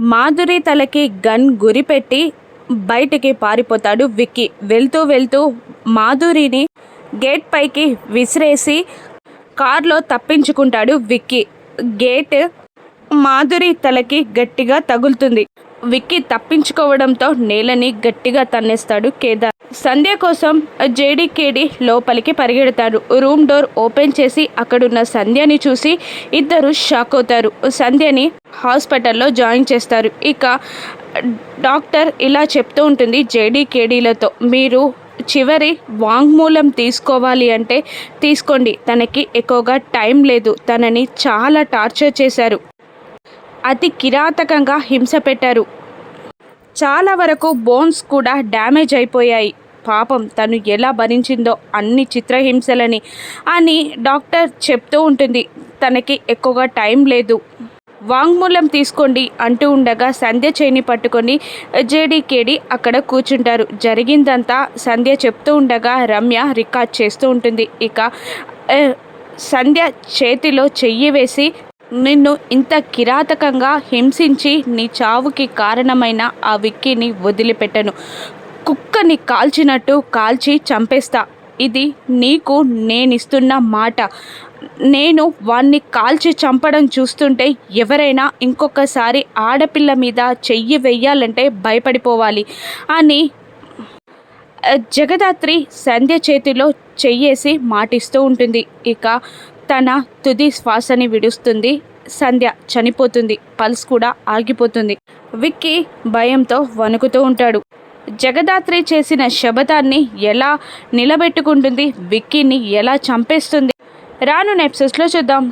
మాధురి తలకి గన్ గురిపెట్టి బయటికి పారిపోతాడు విక్కీ. వెళ్తూ వెళ్తూ మాధురిని గేట్ పైకి విసిరేసి కార్లో తప్పించుకుంటాడు విక్కీ. గేట్ మాధురి తలకి గట్టిగా తగులుతుంది. విక్కీ తప్పించుకోవడంతో నేలని గట్టిగా తన్నేస్తాడు కేదార్. సంధ్య కోసం జేడీకేడి లోపలికి పరిగెడతాడు. రూమ్ డోర్ ఓపెన్ చేసి అక్కడున్న సంధ్యని చూసి ఇద్దరు షాక్ అవుతారు. సంధ్యని హాస్పిటల్లో జాయిన్ చేస్తారు. ఇక డాక్టర్ ఇలా చెప్తూ ఉంటుంది జేడీకేడీలతో మీరు చివరి వాంగ్మూలం తీసుకోవాలి అంటే తీసుకోండి. తనకి ఎక్కువగా టైం లేదు. తనని చాలా టార్చర్ చేశారు. అతి కిరాతకంగా హింస పెట్టారు. చాలా వరకు బోన్స్ కూడా డ్యామేజ్ అయిపోయాయి. పాపం తను ఎలా భరించిందో అన్ని చిత్రహింసలని అని డాక్టర్ చెప్తూ ఉంటుంది. తనకి ఎక్కువగా టైం లేదు. వాంగ్మూలం తీసుకోండి అంటూ ఉండగా సంధ్య చేయిని పట్టుకొని జేడీకేడి అక్కడ కూర్చుంటారు. జరిగిందంతా సంధ్య చెప్తూ ఉండగా రమ్య రికార్డ్ చేస్తూ ఉంటుంది. ఇక సంధ్య చేతిలో చెయ్యి వేసి నిన్ను ఇంత కిరాతకంగా హింసించి నీ చావుకి కారణమైన ఆ విక్కీని వదిలిపెట్టను. కుక్కని కాల్చినట్టు కాల్చి చంపేస్తా. ఇది నీకు నేనిస్తున్న మాట. నేను వాణ్ణి కాల్చి చంపడం చూస్తుంటే ఎవరైనా ఇంకొకసారి ఆడపిల్ల మీద చెయ్యి వెయ్యాలంటే భయపడిపోవాలి అని జగదాత్రి సంధ్య చేతిలో చెయ్యేసి మాటిస్తూ ఉంటుంది. ఇక తన తుది శ్వాసని విడుస్తుంది. సంధ్య చనిపోతుంది. పల్స్ కూడా ఆగిపోతుంది. విక్కీ భయంతో వణుకుతూ ఉంటాడు. జగదాత్రి చేసిన శబదాన్ని ఎలా నిలబెట్టుకుంటుంది విక్కీని ఎలా చంపేస్తుంది? రాను నెప్సెస్లో చూద్దాం.